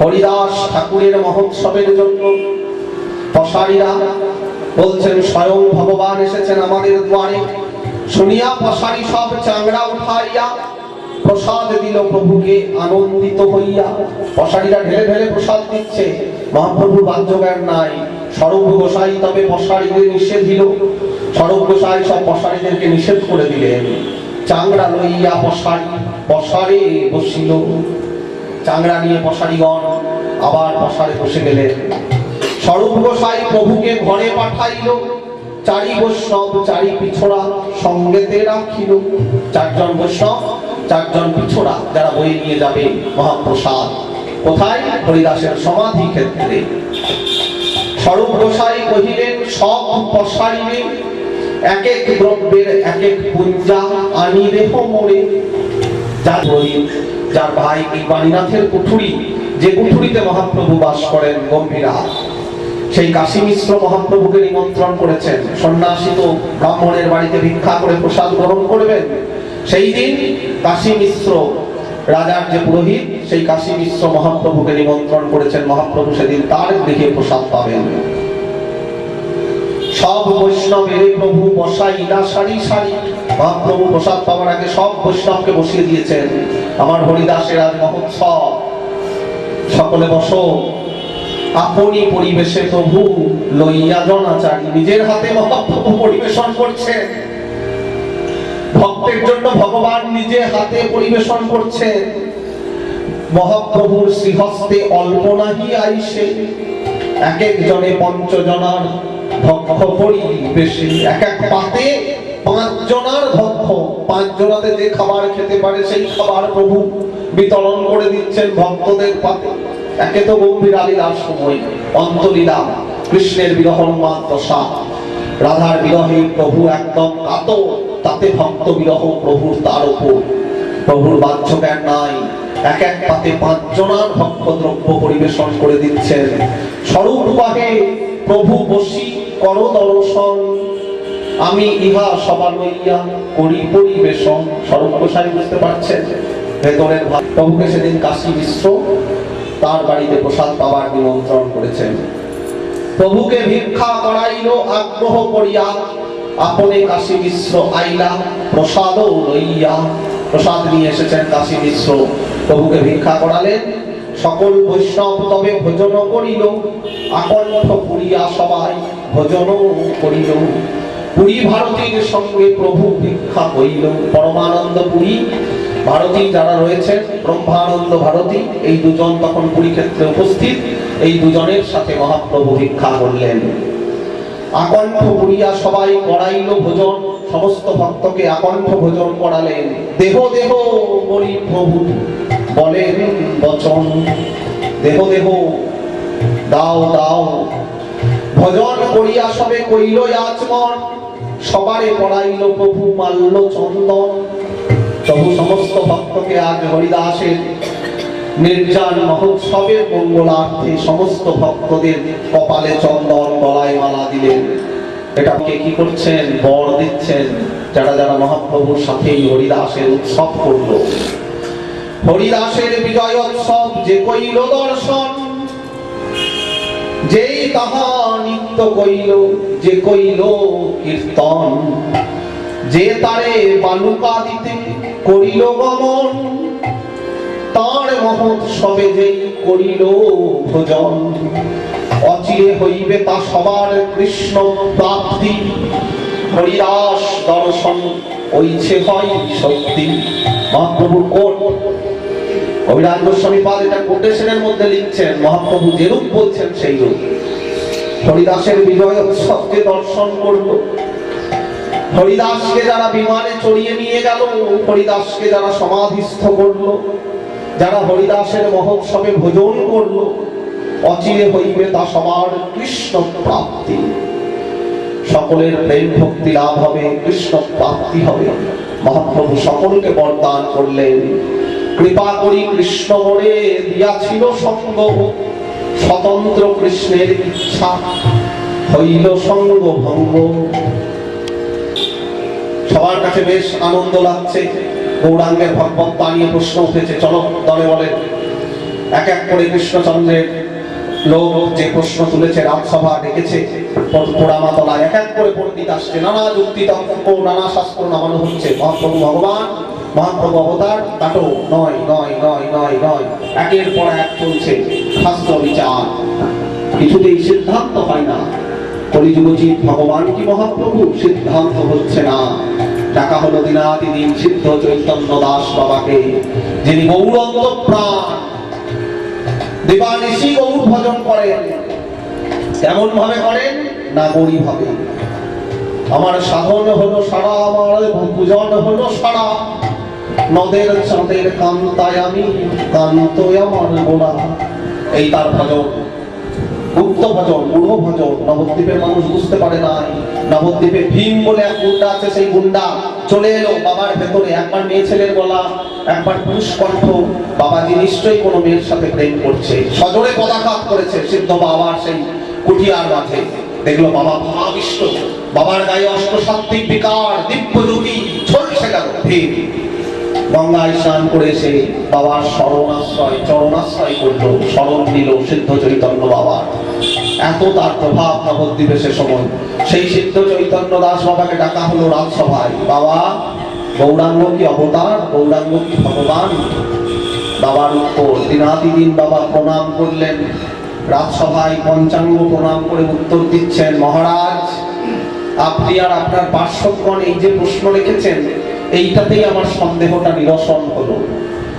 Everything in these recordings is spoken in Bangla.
হরিদাস ঠাকুরের মহোৎসবের জন্য। পশারীরা বলছেন, স্বয়ং ভগবান এসেছেন আমাদের দ্বারে শুনিয়া পশারি সব চাংড়া উঠাইয়া, প্রসাদ দিল প্রভুকে আনন্দিত হইয়া। পশারীরা ঢেলে ঢেলে প্রসাদ দিচ্ছে। মহাপ্রভুর বাহ্যজ্ঞান নাই। স্বরূপ গোসাই তবে পশারীদের নিষেধ দিল। স্বরূপ গোসাই সব পশারীদেরকে নিষেধ করে দিলেন। চাংড়া লইয়া পশারি পশারে বসিল। চাংড়া নিয়ে পশারিগণ আবার পশারে বসে গেলেন। স্বরূপ গোসাই প্রভুকে ঘরে পাঠাইল, চারি বৈষ্ণব, চারি পিছড়া সঙ্গেতে রাখিল। চারজন বৈষ্ণব, চারজন পিছড়া, যারা বই নিয়ে যাবে মহাপ্রসাদ। কোথায়? হরিদাসের সমাধি ক্ষেত্রে। স্বরূপ গোসাই কহিলেন, সব পশারিবে এক এক দ্রব্যের এক এক পুঞ্জা আনি রেহ মোড়ে যার ভাই এই বাণীনাথের কুঠুরি, যে কুঠুরিতে মহাপ্রভু বাস করেন গম্ভীরা সেই কাশী মিশ্র মহাপ্রভুকে নিমন্ত্রণ করেছেন। সন্ন্যাসী তো ব্রাহ্মণের বাড়িতে ভিক্ষা করে প্রসাদ গ্রহণ করবেন। সেই দিন কাশী মিশ্র, রাজার যে পুরোহিত, সেই কাশী মিশ্র মহাপ্রভুকে নিমন্ত্রণ করেছেন। মহাপ্রভু সেদিন তার গৃহে প্রসাদ পাবেন। সব বৈষ্ণবের প্রভু বসাইলা সারি সারি মহাপ্রভু প্রসাদ পাওয়ার আগে সব বৈষ্ণবকে বসিয়ে দিয়েছেন। আমার হরিদাসের আজ মহোৎসব। সকলে বসো। আপনি পরিবেশে প্রভু লইয়া জনাচারী। নিজের হাতে মহাপ্রভু পরিবেশন করছেন। ভক্তের জন্য ভগবান নিজে হাতে পরিবেশন করছেন। মহাপ্রভুর শ্রীহস্তে অল্প নাহি আইসে। এক এক জনে পঞ্চজনার ভক্ষ পরিবেশে। এক এক পাতে পাঁচ জনার ভক্ষ পাঁচ জনাতে যে খাবার খেতে পারে সেই খাবার প্রভু বিতরণ করে দিচ্ছেন ভক্তদের পাতে। একে তো গম্ভীর আলীলার সময়, অন্তলীলা, কৃষ্ণের বিরহ দশা রাধার বিরহে প্রভু একদম কাত তাতে ভক্ত বিরহ প্রভুর তার উপর। প্রভুর বাহ্য জ্ঞান নাই, এক এক পাতে পাঁচ জনার ভক্ষ দ্রব্য পরিবেশন করে দিচ্ছেন। স্বরূপ প্রভু বসি কর দর্শন আমি ইহা সবার লইয়া করি পরিবেশন। গোসাই বুঝতে পারছেন? ভেতরের ভাব। প্রভুকে সেদিন কাশী মিশ্র তার বাড়িতে প্রসাদ পাবার নিমন্ত্রণ করেছেন। প্রভুকে ভিক্ষা করাইল, আগ্রহ করিয়া আপনে কাশী মিশ্র আইলা প্রসাদ লইয়া। প্রসাদ নিয়ে এসেছেন কাশী মিশ্র। প্রভুকে ভিক্ষা করালেন। সকল বৈষ্ণব তবে ভোজন করিল। আকণ্ঠ পুরিয়া সবাই ভোজন করিল। পুরী ভারতীর সঙ্গে প্রভু ভিক্ষা হইল পরমানন্দ পুরী, ভারতী যারা রয়েছেন, ব্রহ্মানন্দ ভারতী, এই দুজন তখন ক্ষেত্রে উপস্থিত, এই দুজনের সাথে মহাপ্রভু ভিক্ষা করলেন। আকণ্ঠ পুরিয়া সবাই করাইল ভোজন, সমস্ত ভক্তকে আকণ্ঠ ভোজন করালেন। দেহ দেহ, বলি প্রভু, বলেন বচন। দেহ দেহ, দাও দাও। ভজন করিয়া সবে কইল আচমন। সবারে পড়াইল প্রভু মাল্য চন্দন। প্রভু সমস্ত ভক্তকে আজ হরিদাসের নির্জান মহোৎসবের মঙ্গলার্থে সমস্ত ভক্তদের কপালে চন্দন, গলায় মালা দিলেন। এটা কে করছেন? বর দিচ্ছেন। যারা যারা মহাপ্রভুর সাথে হরিদাসের উৎসব করল। হরিদাসের বিজয় উৎসব যে কইল দর্শন যেই তাহা নিত্য কইল যে কইল কীর্তন। যে তারে বালুকা দিতে করিল গমন, তার মহোৎসবে যেই করিল ভোজন। অচিরে হইবে তা সবার কৃষ্ণ প্রাপ্তি। হরিদাস দর্শন ওইছে হয় সত্যি। মহাপ্রভুর কোট অভিরাজ গোস্বামী পাদ এটা কোটেশনের মধ্যে লিখছেন, মহাপ্রভু যেরূপ বলছেন সেই রূপ হরিদাসের বিজয় উৎসবকে দর্শন করল। হরিদাসকে যারা বিমানে চড়িয়ে নিয়ে গেল, হরিদাসকে যারা সমাধিস্থ করল, যারা হরিদাসের মহোৎসবে ভোজন করল, অচিরে হইবে তা সবার কৃষ্ণ প্রাপ্তি। সকলের প্রেম ভক্তি লাভ হবে, কৃষ্ণ প্রাপ্তি হবে। মহাপ্রভু সকলকে বরদান করলেন। কৃপা করি কৃষ্ণ মনে দিয়াছিল সঙ্গ স্বতন্ত্র কৃষ্ণের ইচ্ছা হইল সঙ্গ ভঙ্গ। সবার কাছে বেশ আনন্দ লাগছে। গৌরাঙ্গের ভগবত্তা নিয়ে প্রশ্ন উঠেছে, চলো দলে বলে। এক এক করে কৃষ্ণচন্দ্রের লোক যে প্রশ্ন তুলেছে, রাজসভা ডেকেছে, পোড়ামাতলায়। এক এক করে পণ্ডিত আসছে, নানা যুক্তি তর্ক, নানা শাস্ত্র নামানো হচ্ছে। মহাপ্রভু ভগবান মহাপ্রভু অবতার, তাটো, নয় নয় নয় নয় নয়। একের পর এক চলছে শাস্ত্র বিচার। কিছুতেই সিদ্ধান্ত হয় না। কলিযুগজিৎ ভগবান কি মহাপ্রভু? সিদ্ধান্ত হচ্ছে না। টাকা হলো দিনাতি দিন সিদ্ধ চৈতন্য দাস বাবাকে, যিনি গৌরঙ্গ প্রাণ। দেবানিশি গৌর ভজন করেন। কেমন ভাবে করেন না গরিব ভাবে। আমার সাধন হলো সারা, আমার পূজন হলো সারা। নদের চাঁদের কান্তায় আমি কান্ত আমার গোড়া এই তার ভজন, গুপ্ত ভজন মূঢ় ভজন নবদ্বীপের মানুষ বুঝতে পারে না নবদ্বীপে ভীম বলে এক গুন্ডা আছে, সেই গুন্ডা চলে এলো বাবার ভেতরে। একবার মেয়ে ছেলের গলা, একবার পুরুষ কণ্ঠ বাবাজি নিশ্চয়ই কোনো মেয়ের সাথে প্রেম করছে। সজোরে পদাঘাত করেছে সিদ্ধ বাবার সেই কুঠিয়ার মাঝে। দেখল বাবা ভাবিষ্ট বাবার গায়ে অষ্ট সাত্বিক বিকার দিব্য যোগী ঝলসে গেল ভীম। গঙ্গায় স্নান করে এসে বাবার শরণাশ্রয়, চরণাশ্রয় করল শরণ দিল সিদ্ধ চৈতন্য বাবার এত তার প্রভাব নবদ্বীপে সে সময়। সেই সিদ্ধ চৈতন্য দাস বাবাকে ডাকা হলো রাজসভায়। বাবা, গৌরাঙ্গ কি অবতার? গৌরাঙ্গ কি ভগবান? বাবার উত্তর দিনাতি দিন বাবা প্রণাম করলেন। রাজসভায় পঞ্চাঙ্গ প্রণাম করে উত্তর দিচ্ছেন, মহারাজ, আপনি আর আপনার পার্শ্বগণ এই যে প্রশ্ন রেখেছেন এইটাতেই আমার সন্দেহটা নিরসন হলো।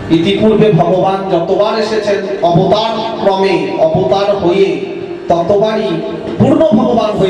ইতিপূর্বে ভগবান যতবার এসেছেন, অবতার ক্রমে, অবতার হয়ে, ততবারই পূর্ণ ভগবান হয়ে